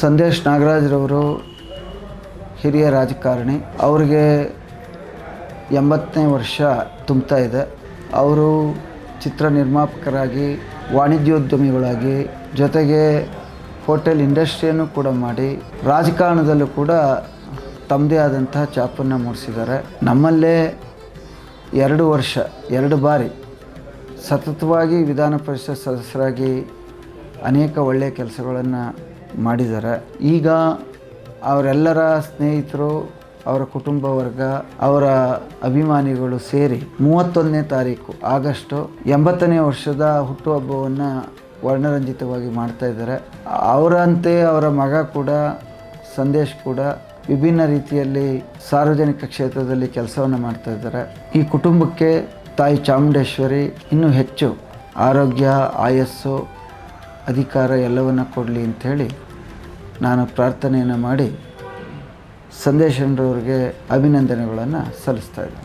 ಸಂದೇಶ್ ನಾಗರಾಜ್ರವರು ಹಿರಿಯ ರಾಜಕಾರಣಿ. ಅವರಿಗೆ ಎಂಬತ್ತನೇ ವರ್ಷ ತುಂಬ್ತಾ ಇದೆ. ಅವರು ಚಿತ್ರ ನಿರ್ಮಾಪಕರಾಗಿ, ವಾಣಿಜ್ಯೋದ್ಯಮಿಗಳಾಗಿ, ಜೊತೆಗೆ ಹೋಟೆಲ್ ಇಂಡಸ್ಟ್ರಿಯನ್ನು ಕೂಡ ಮಾಡಿ, ರಾಜಕಾರಣದಲ್ಲೂ ಕೂಡ ತಮ್ಮದೇ ಆದಂತಹ ಛಾಪನ್ನು ಮೂಡಿಸಿದ್ದಾರೆ. ನಮ್ಮಲ್ಲೇ ಎರಡು ವರ್ಷ, ಎರಡು ಬಾರಿ ಸತತವಾಗಿ ವಿಧಾನ ಪರಿಷತ್ ಸದಸ್ಯರಾಗಿ ಅನೇಕ ಒಳ್ಳೆಯ ಕೆಲಸಗಳನ್ನು ಮಾಡಿದ್ದಾರೆ. ಈಗ ಅವರೆಲ್ಲರ ಸ್ನೇಹಿತರು, ಅವರ ಕುಟುಂಬ ವರ್ಗ, ಅವರ ಅಭಿಮಾನಿಗಳು ಸೇರಿ ಮೂವತ್ತೊಂದನೇ ತಾರೀಕು ಆಗಸ್ಟು ಎಂಬತ್ತನೇ ವರ್ಷದ ಹುಟ್ಟುಹಬ್ಬವನ್ನು ವರ್ಣರಂಜಿತವಾಗಿ ಮಾಡ್ತಾ ಇದ್ದಾರೆ. ಅವರಂತೆ ಅವರ ಮಗ ಕೂಡ, ಸಂದೇಶ್ ಕೂಡ ವಿಭಿನ್ನ ರೀತಿಯಲ್ಲಿ ಸಾರ್ವಜನಿಕ ಕ್ಷೇತ್ರದಲ್ಲಿ ಕೆಲಸವನ್ನು ಮಾಡ್ತಾ ಇದ್ದಾರೆ. ಈ ಕುಟುಂಬಕ್ಕೆ ತಾಯಿ ಚಾಮುಂಡೇಶ್ವರಿ ಇನ್ನೂ ಹೆಚ್ಚು ಆರೋಗ್ಯ, ಆಯಸ್ಸು, ಅಧಿಕಾರ ಎಲ್ಲವನ್ನು ಕೊಡಲಿ ಅಂಥೇಳಿ ನಾನು ಪ್ರಾರ್ಥನೆಯನ್ನು ಮಾಡಿ ಸಂದೇಶನ್ರವ್ರಿಗೆ ಅಭಿನಂದನೆಗಳನ್ನು ಸಲ್ಲಿಸ್ತಾ ಇದ್ದೀನಿ.